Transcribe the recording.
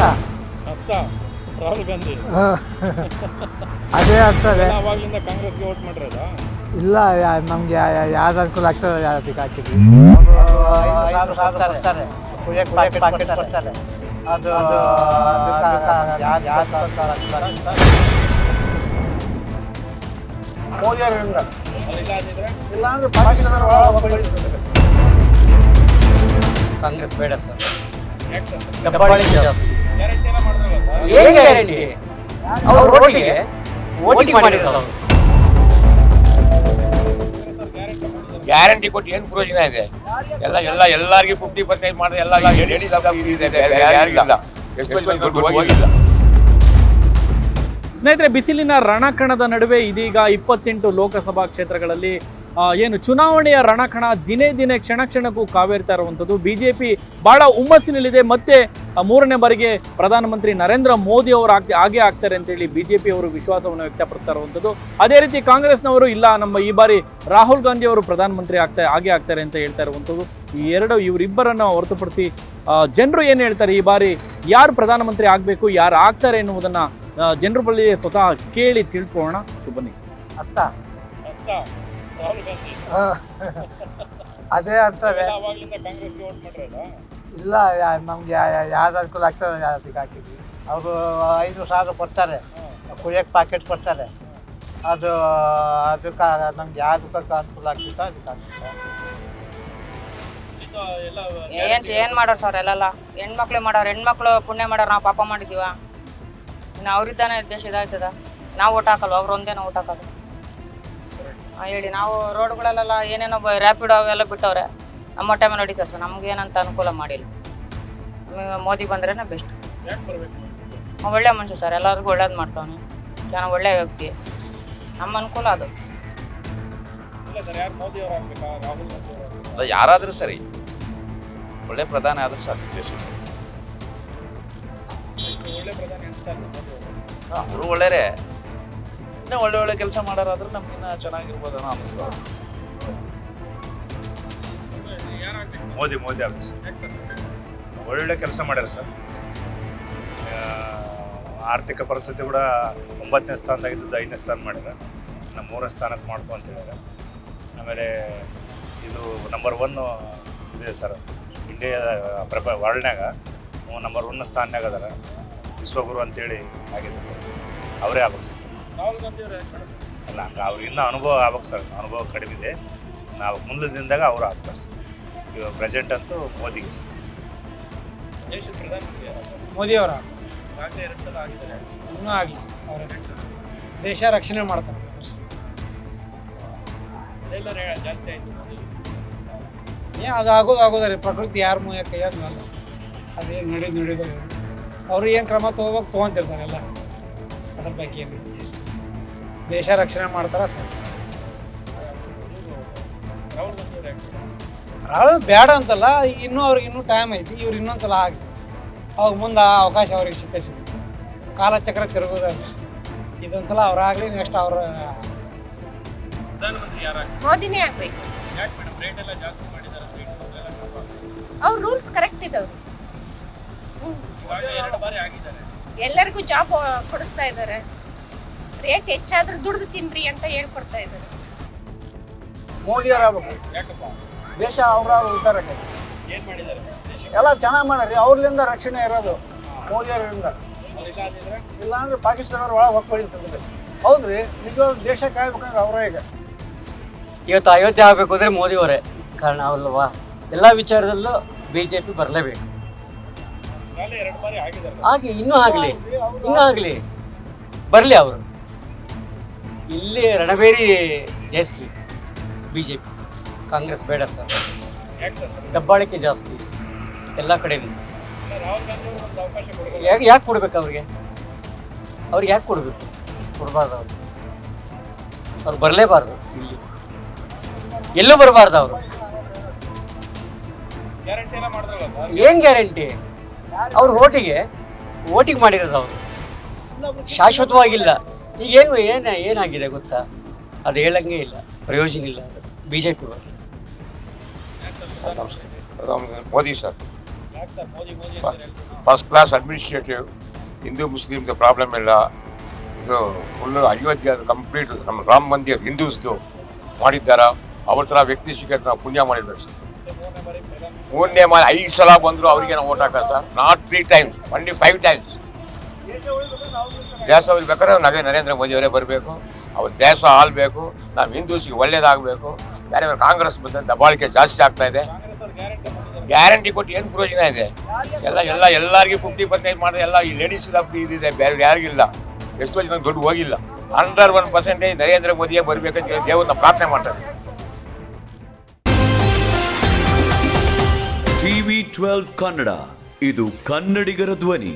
ಕಷ್ಟ ಕಷ್ಟ ರಾಹುಲ್ ಗಾಂಧಿ ಹ. ಅದೇ ಆಗ್ತದೆ ಎಲ್ಲ ಅವಾಗ್ಲಿಂದ ಕಾಂಗ್ರೆಸ್ಗೆ ವೋಟ್ ಮಾಡಿರೋದಾ ಇಲ್ಲ ನಮ್ಗೆ ಯಾವ್ದು ಅನುಕೂಲ ಆಗ್ತದೆ ಅದಕ್ಕೆ ಹಾಕಿದ್ವಿ ಅದು ಇಲ್ಲ ಅಂದ್ರೆ ಪಾಕಿಸ್ತಾನ ಕಾಂಗ್ರೆಸ್ ಬೇಡ ಸರ್ ಜಾಸ್ತಿ ಗ್ಯಾರಂಟಿ ಕೊಟ್ಟು ಏನ್ ಗ್ಯಾರಂಟಿ ಅವ್ರ ಓಟಿಗೆ ಓಟಿಂಗ್ ಮಾಡಿರೋದು ಗ್ಯಾರಂಟಿ ಮಾಡಿದ್ದಾರೆ ಕೊಟ್ಟು ಏನು ಪ್ರಯೋಜನ ಇದೆ? ಎಲ್ಲ ಎಲ್ಲ ಎಲ್ಲರಿಗೂ ಫಿಫ್ಟಿ ಪರ್ಸೆಂಟ್ ಮಾಡಿದ್ರೆ ಎಲ್ಲ ಎಷ್ಟು ಮಂದಿ ಹೋಗಿಲ್ಲ. ಸ್ನೇಹಿತರೆ ಬಿಸಿಲಿನ ರಣಕಣದ ನಡುವೆ ಇದೀಗ ಇಪ್ಪತ್ತೆಂಟು ಲೋಕಸಭಾ ಕ್ಷೇತ್ರಗಳಲ್ಲಿ ಏನು ಚುನಾವಣೆಯ ರಣಕಣ ದಿನೇ ದಿನೇ ಕ್ಷಣ ಕ್ಷಣಕ್ಕೂ ಕಾವೇರ್ತಾ ಇರುವಂಥದ್ದು. ಬಿ ಜೆ ಪಿ ಬಹಳ ಹುಮ್ಮಸ್ಸಿನಲ್ಲಿದೆ. ಮತ್ತೆ ಮೂರನೇ ಬಾರಿಗೆ ಪ್ರಧಾನಮಂತ್ರಿ ನರೇಂದ್ರ ಮೋದಿ ಅವರು ಆಗ್ತಾ ಹಾಗೆ ಆಗ್ತಾರೆ ಅಂತೇಳಿ ಬಿಜೆಪಿ ಅವರು ವಿಶ್ವಾಸವನ್ನು ವ್ಯಕ್ತಪಡಿಸ್ತಾ ಇರುವಂಥದ್ದು. ಅದೇ ರೀತಿ ಕಾಂಗ್ರೆಸ್ನವರು ಇಲ್ಲ ನಮ್ಮ ಈ ಬಾರಿ ರಾಹುಲ್ ಗಾಂಧಿ ಅವರು ಪ್ರಧಾನಮಂತ್ರಿ ಆಗ್ತಾ ಹಾಗೆ ಆಗ್ತಾರೆ ಅಂತ ಹೇಳ್ತಾ ಇರುವಂಥದ್ದು. ಈ ಎರಡು ಇವರಿಬ್ಬರನ್ನು ಹೊರತುಪಡಿಸಿ ಜನರು ಏನು ಹೇಳ್ತಾರೆ? ಈ ಬಾರಿ ಯಾರು ಪ್ರಧಾನಮಂತ್ರಿ ಆಗಬೇಕು ಯಾರು ಆಗ್ತಾರೆ ಎನ್ನುವುದನ್ನು ಜನರ ಬಳಿ ಸ್ವತಃ ಕೇಳಿ ತಿಳ್ಕೊಳ್ಳೋಣ. ಶುಭನಿ ಬನ್ನಿ ಅಷ್ಟ. ಅದೇ ಅಂತಾರೆ. ಇಲ್ಲ ನಮ್ಗೆ ಯಾವ್ದು ಅನುಕೂಲ ಆಗ್ತದೆ ಅದಕ್ಕೆ ಹಾಕಿದ್ವಿ. ಅವರು ಐದು ಸಾವಿರ ಕೊಡ್ತಾರೆ ಕುಡಿಯೋಕೆ ಪ್ಯಾಕೆಟ್ ಕೊಡ್ತಾರೆ. ಅದು ಅದಕ್ಕೆ ನಮ್ಗೆ ಯಾವ್ದಕ್ಕೆ ಅನುಕೂಲ ಆಗ್ತಿತ್ತು ಅದಕ್ಕೆ ಏನ್ ಏನ್ ಮಾಡೋರ್ ಸರ್ ಎಲ್ಲೆಲ್ಲ? ಹೆಣ್ಮಕ್ಳು ಮಾಡೋರು ಹೆಣ್ಮಕ್ಳು ಪುಣ್ಯ ಮಾಡೋರು ನಾವು ಪಾಪ ಮಾಡಿದೀವ? ಇನ್ನು ಅವ್ರಿದ್ದಾನೆ ದೇಶ ಇದಾಯ್ತದ? ನಾವು ಓಟ್ ಹಾಕಲ್ವ? ಅವ್ರು ಒಂದೇನೋ ಓಟ್ ಹಾಕೋದು. ಹೇಳಿ ನಾವು ರೋಡ್ಗಳಲ್ಲೆಲ್ಲ ಏನೇನೋ ರ್ಯಾಪಿಡ್ ಅವೆಲ್ಲ ಬಿಟ್ಟವ್ರೆ ನಮ್ಮ ಟೈಮ್ ಹೊಡಿತಾರೆ ಸರ್. ನಮ್ಗೆ ಏನಂತ ಅನುಕೂಲ ಮಾಡಿಲ್ಲ. ನಮಗೆ ಮೋದಿ ಬಂದ್ರೇನೆ ಬೆಸ್ಟ್ ಒಳ್ಳೆ ಮನುಷ್ಯ ಸರ್ ಎಲ್ಲರಿಗೂ ಒಳ್ಳೇದು ಮಾಡ್ತಾವನೆ. ಚೆನ್ನಾಗಿ ಒಳ್ಳೆ ವ್ಯಕ್ತಿ. ನಮ್ಮ ಅನುಕೂಲ ಅದು. ಯಾರಾದ್ರೂ ಸರಿ. ಒಳ್ಳೆ ಪ್ರಧಾನ ಆದ್ರೂ ಸಾಕು ದೇಶಕ್ಕೆ ಅವರು. ಒಳ್ಳೆಯರೇ ಇನ್ನೂ ಒಳ್ಳೆ ಒಳ್ಳೆ ಕೆಲಸ ಮಾಡೋರಾದ್ರೆ ನಮ್ಗಿನ್ನ ಚೆನ್ನಾಗಿರ್ಬೋದು ಅನ್ನೋ ಅನಿಸ್ತದೆ ಮೋದಿ ಮೋದಿ ಆಗ್ಬೇಕು ಸರ್ ಒಳ್ಳೊಳ್ಳೆ ಕೆಲಸ ಮಾಡ್ಯಾರ ಸರ್. ಆರ್ಥಿಕ ಪರಿಸ್ಥಿತಿ ಕೂಡ ಒಂಬತ್ತನೇ ಸ್ಥಾನದಾಗಿದ್ದು ಐದನೇ ಸ್ಥಾನ ಮಾಡ್ಯಾರ ನಮ್ಮ ಮೂರನೇ ಸ್ಥಾನಕ್ಕೆ ಮಾಡ್ತು ಅಂತ ಹೇಳ್ಯಾರ ಆಮೇಲೆ ಇದು ನಂಬರ್ ಒನ್ ಇದೆ ಸರ್. ಇಂಡಿಯಾ ಪ್ರಪ ವರ್ಲ್ಡ್ನಾಗ ನಂಬರ್ ಒನ್ ಸ್ಥಾನದಾಗ ಅದಾರ. ವಿಶ್ವಗುರು ಅಂತೇಳಿ ಆಗಿದ್ದಾರೆ. ಅವರೇ ಆಗ್ಬೇಕು ಅಲ್ಲ ಹಂಗೆ ಅವ್ರಿಗೆ ಇನ್ನೂ ಅನುಭವ ಆಗ್ಬೇಕು ಸರ್. ಅನುಭವ ಕಡಿಮೆ ಇದೆ. ನಾವು ಮುಂದೆ ದಿನದಾಗ ಅವರು ಆಗ್ತಾರೆ ಸರ್ ಇವಾಗ ಪ್ರೆಸೆಂಟ್ ಅಂತೂ ಮೋದಿಗೆ ಸರ್. ಮೋದಿಯವರ ಇನ್ನೂ ಆಗಲಿ ಅವರ ದೇಶ ರಕ್ಷಣೆ ಮಾಡ್ತಾರೆ. ಏ ಅದು ಆಗೋದು ಆಗೋದ್ರಿ ಪ್ರಕೃತಿ ಯಾರ ಮೂಯ ಕೈಯಾದ ಅಲ್ಲ. ಅದೇನು ನಡೆದು ನಡೆದು. ಅವ್ರು ಏನು ಕ್ರಮ ತೊಗೋಬೇಕು ತೊಗೊಂತಿರ್ತಾರೆ ಎಲ್ಲ. ಅದ್ರ ಬಗ್ಗೆ ಏನು ದೇಶ ರಕ್ಷಣೆ ಮಾಡ್ತಾರ ಸರ್. ರಾಹುಲ್ ಬೇಡ ಅಂತಲ್ಲ ಇನ್ನೂ ಅವ್ರಿಗೆ ಇನ್ನೂ ಟೈಮ್ ಐತಿ ಇವ್ರು ಇನ್ನೊಂದ್ಸಲ ಆಗಿ ಅವಾಗ ಮುಂದೆ ಆ ಅವಕಾಶ ಅವ್ರಿಗೆ ಸಿಕ್ಕ ಸಿಗುತ್ತೆ ಕಾಲಚಕ್ರ ತಿರುಗೋದಲ್ಲ. ಇದೊಂದ್ಸಲ ಅವ್ರಾಗ್ಲಿ ನೆಕ್ಸ್ಟ್ ಅವ್ರ ಮೋದಿನೇ ಆಗ್ಬೇಕು ಅವ್ರ ರೂಲ್ಸ್ ಕರೆಕ್ಟ್ ಇದಾವ್ರಿ. ಎಲ್ಲರಿಗೂ ಜಾಬ್ ಕೊಡಿಸ್ತಾ ಇದ್ದಾರೆ ರೇಟ್ ಹೆಚ್ಚಾದ್ರೆ ದುಡ್ದು ತಿನ್ರಿ ಅಂತ ಹೇಳ್ಕೊಡ್ತಾ ಇದ್ದಾರೆ. ಮೋದಿಯವ್ರು ಆಗ್ಬೇಕು. ದೇಶ ಅವ್ರ ಉದ್ದಾರಕ್ಕೆ ಎಲ್ಲ ಚೆನ್ನಾಗಿ ಮಾಡ್ರಿ ಅವ್ರಲಿಂದ ರಕ್ಷಣೆ ಇರೋದು ಮೋದಿಯವರಿಂದ ಇಲ್ಲಾಂದ್ರೆ? ಪಾಕಿಸ್ತಾನವ್ರು ಒಳಗೆ ಹೊಕ್ಕೊಳಿತಂದ್ರೆ ಹೌದ್ರಿ ನಿಜವಾದ ದೇಶ ಕಾಯ್ಬೇಕಂದ್ರೆ ಅವರೇ ಈಗ. ಇವತ್ತು ಅಯೋಧ್ಯೆ ಆಗಬೇಕು ಅಂದರೆ ಮೋದಿಯವರೇ ಕಾರಣ ಅಲ್ವಾ? ಎಲ್ಲ ವಿಚಾರದಲ್ಲೂ ಬಿ ಜೆ ಪಿ ಬರಲೇಬೇಕು ಹಾಗೆ ಇನ್ನೂ ಆಗಲಿ ಇನ್ನೂ ಆಗಲಿ. ಬರಲಿ ಅವರು. ಇಲ್ಲಿ ರಣಬೇರಿ ಜಯಿಸ್ಲಿ ಬಿ ಜೆ ಪಿ ಕಾಂಗ್ರೆಸ್ ಬೇಡ ಸರ್. ದಬ್ಬಾಳಿಕೆ ಜಾಸ್ತಿ, ಎಲ್ಲ ಕಡೆಯಿಂದ ಯಾಕೆ ಯಾಕೆ ಕೊಡ್ಬೇಕು ಅವ್ರಿಗೆ? ಅವ್ರಿಗೆ ಯಾಕೆ ಕೊಡಬೇಕು? ಕೊಡಬಾರ್ದು ಅವ್ರು. ಅವ್ರು ಬರಲೇಬಾರ್ದು ಇಲ್ಲಿ. ಎಲ್ಲೂ ಬರಬಾರ್ದು ಅವರು. ಏನ್ ಗ್ಯಾರಂಟಿ? ಅವ್ರ ಓಟಿಗೆ ಓಟಿಗೆ ಮಾಡಿರೋದು ಅವರು. ಶಾಶ್ವತವಾಗಿಲ್ಲ. ಈಗ ಏನು ಏನು ಏನಾಗಿದೆ ಗೊತ್ತಾ? ಅದು ಹೇಳಂಗೆ ಇಲ್ಲ ಪ್ರಯೋಜನ ಇಲ್ಲ ಅದು B J P Modi sir. First class administrative Hindu ಮುಸ್ಲಿಮ್ದು problem ಇಲ್ಲ. ಇದು ಫುಲ್ಲು ಅಯೋಧ್ಯೆ ಕಂಪ್ಲೀಟ್ ನಮ್ಮ ರಾಮ ಮಂದಿರ್ ಹಿಂದೂಸ್ದು ಮಾಡಿದ್ದಾರ? ಅವ್ರ ಥರ ವ್ಯಕ್ತಿ ಸಿಕ್ಕಕ್ಕೆ ನಾವು ಪುಣ್ಯ ಮಾಡಿರ್ಬೇಕು ಸರ್. ಮೂರನೇ ಮಾರಿ ಐದು ಸಲ ಬಂದರು ಅವರಿಗೆ ನಾವು ಓಟ್ ಹಾಕ sir. Not three times only five times ದೇಶ ಉಳಿಬೇಕಾದ್ರೆ ನಾವೇ ನರೇಂದ್ರ ಮೋದಿ ಅವರೇ ಬರಬೇಕು. ಅವ್ರ ದೇಶ ಆಳ್ಬೇಕು ನಾವು ಹಿಂದೂಸ್ಗೆ ಒಳ್ಳೇದಾಗಬೇಕು. ಬೇರೆ ಬೇರೆ ಕಾಂಗ್ರೆಸ್ ಬಂದ ದಬಾಳಿಕೆ ಜಾಸ್ತಿ ಆಗ್ತಾ ಇದೆ. ಗ್ಯಾರಂಟಿ ಕೊಟ್ಟು ಏನು ಪ್ರಯೋಜನ ಇದೆ? ಎಲ್ಲ ಎಲ್ಲ, ಎಲ್ಲರಿಗೂ ಫಿಫ್ಟಿ ಪರ್ಸೆಂಟ್ ಮಾಡಿದ್ರೆ ಎಲ್ಲ ಈ ಲೇಡೀಸ್ ಫ್ರೀ ಇದಿದೆ. ಬೇರೆ ಯಾರಿಗಿಲ್ಲ ಎಷ್ಟೋ ಜನ ದುಡ್ಡು ಹೋಗಿಲ್ಲ. ಹಂಡ್ರೆಡ್ ಒನ್ ಪರ್ಸೆಂಟೇಜ್ ನರೇಂದ್ರ ಮೋದಿಯೇ ಬರಬೇಕಂತ ಹೇಳಿ ದೇವ್ರನ್ನ ಪ್ರಾರ್ಥನೆ ಮಾಡ್ತಾರೆ. TV twelve Kannada. ಇದು ಕನ್ನಡಿಗರ ಧ್ವನಿ.